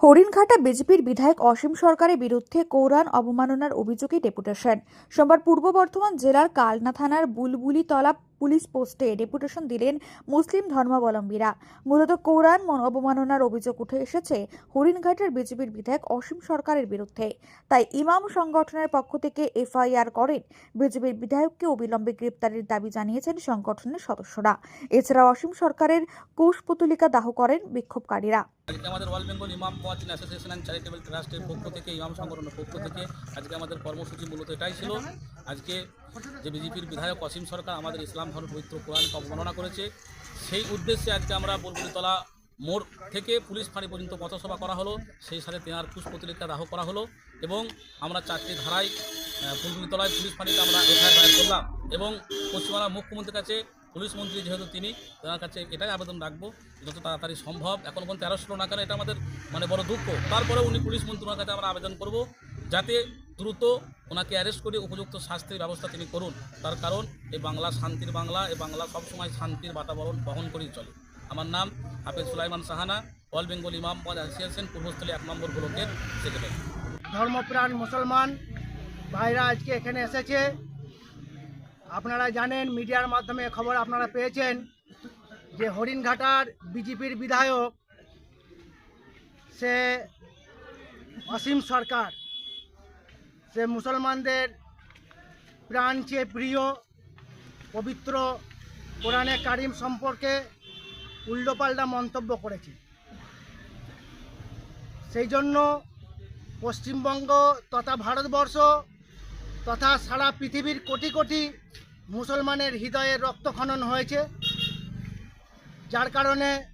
হরিণঘাটা বিজেপির বিধায়ক অসীম সরকারের বিরুদ্ধে কোরআন অবমাননার অভিযোগে ডেপুটেশন। সোমবার পূর্ব বর্ধমান জেলার কালনা থানার বুলবুলিতলা পুলিশ পোস্টে ডেপুটেশন দিলেন মুসলিম ধর্মাবলম্বীরা। মূলত কোরআন মন- অবমাননার অভিযোগ উঠে এসেছে হরিণঘাটের বিজেপির বিধায়ক অসীম সরকারের বিরুদ্ধে। তাই ইমাম সংগঠনের পক্ষ থেকে এফআইআর করেন। বিজেপির বিধায়ককে অবিলম্বে গ্রেপ্তারের দাবি জানিয়েছেন সংগঠনের সদস্যরা। এছাড়া অসীম সরকারের কুশপুতুলিকা দাহ করেন বিক্ষোভকারীরা। আজকে আমাদের অল বেঙ্গল ইমাম কোয়াচিন অ্যাসোসিয়েশন অ্যান্ড চ্যারিটেবল ট্রাস্টের পক্ষ থেকে, ইমাম সংগঠনের পক্ষ থেকে আজকে আমাদের কর্মসূচি মূলত এটাই ছিল। আজকে যে বিজেপির বিধায়ক অসীম সরকার আমাদের ইসলাম ধর্ম পবিত্র কোরআনকে অবমাননা করেছে, সেই উদ্দেশ্যে আজকে আমরা বুলবুলিতলা মোড় থেকে পুলিশ ফাঁড়ি পর্যন্ত পথসভা করা হলো। সেই সাথে তেনার পুষ্পতলিকা দাহ করা হলো এবং আমরা চারটি ধারায় বুলবুলিতলায় পুলিশ ফাঁড়িতে আমরা এফআইআর দায়ের করলাম এবং পশ্চিমবাংলার মুখ্যমন্ত্রীর কাছে পুলিশ মন্ত্রী যেহেতু তিনি, তেনার কাছে এটাই আবেদন রাখব যত তাড়াতাড়ি সম্ভব। এখন পর্যন্ত তেরোশো না কেন এটা আমাদের মানে বড় দুঃখ। তারপরে উনি পুলিশ মন্ত্রীর কাছে আমরা আবেদন করব যাতে দ্রুত ওনাকে অ্যারেস্ট করে উপযুক্ত শাস্তির ব্যবস্থা তিনি করুন। তার কারণ এই বাংলা শান্তির বাংলা এই বাংলা সবসময় শান্তির বাতাবরণ বহন করেই চলে। আমার নাম হাফেজ সুলাইমান সাহানা অল বেঙ্গল ইমাম অ্যাসোসিয়েশন পূর্বস্থলী এক নম্বর ব্লকের সেক্রেটারি। ধর্মপ্রাণ মুসলমান, ভাইরা আজকে এখানে এসেছে। আপনারা জানেন, মিডিয়ার মাধ্যমে খবর আপনারা পেয়েছেন যে হরিণঘাটার বিজেপির বিধায়ক, সে অসীম সরকার সে মুসলমানদের প্রাণ চেয়ে প্রিয়, পবিত্র কোরআনে কারিম সম্পর্কে উল্টোপাল্টা মন্তব্য করেছে। সেই জন্য পশ্চিমবঙ্গ তথা ভারতবর্ষ তথা সারা পৃথিবীর কোটি কোটি মুসলমানের হৃদয়ে রক্তখনন হয়েছে। যার কারণে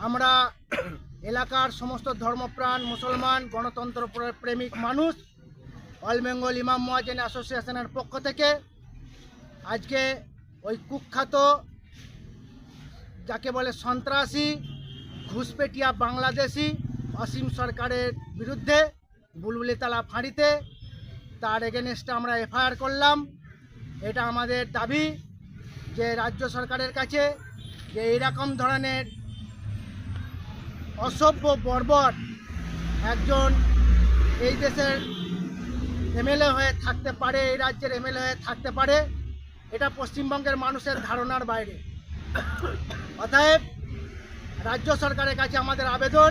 আমরা এলাকার সমস্ত ধর্মপ্রাণ, মুসলমান, গণতন্ত্র প্র- প্রেমিক মানুষ অল বেঙ্গল ইমাম মোয়াজেন অ্যাসোসিয়েশনের পক্ষ থেকে আজকে ওই কুখ্যাত, যাকে বলে সন্ত্রাসী, ঘুষপেটিয়া বাংলাদেশি অসীম সরকারের বিরুদ্ধে বুলবুলিতলা ফাঁড়িতে তার এগেনস্টে আমরা এফআইআর করলাম। এটা আমাদের দাবি যে রাজ্য সরকারের কাছে যে এইরকম ধরনের অসভ্য বর্বর একজন এই দেশের এমএলএ হয়ে থাকতে পারে, এই রাজ্যের এমএলএ হয়ে থাকতে পারে, এটা পশ্চিমবঙ্গের মানুষের ধারণার বাইরে। অতএব, রাজ্য সরকারের কাছে আমাদের আবেদন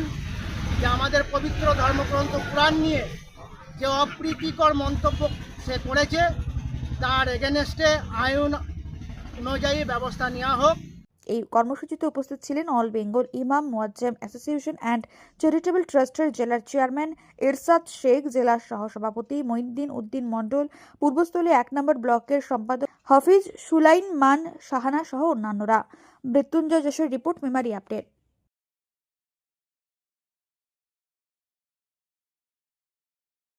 যে আমাদের পবিত্র ধর্মগ্রন্থ কোরআন নিয়ে যে অপ্রীতিকর মন্তব্য সে করেছে, তার এগেনস্টে আইন অনুযায়ী ব্যবস্থা নেওয়া হোক। এই কর্মসূচিতে উপস্থিত ছিলেন অল বেঙ্গল ইমাম, মোয়াজ্জেম অ্যাসোসিয়েশন অ্যান্ড চ্যারিটেবল ট্রাস্টের জেলার চেয়ারম্যান এরশাদ শেখ জেলার সহসভাপতি মঈদ্দিন উদ্দিন মণ্ডল, পূর্বস্থলী এক নম্বর ব্লকের সম্পাদক হাফিজ সুলাইন মান সাহানা সহ অন্যান্যরা। Mrityunjoy Jessore report, memory update.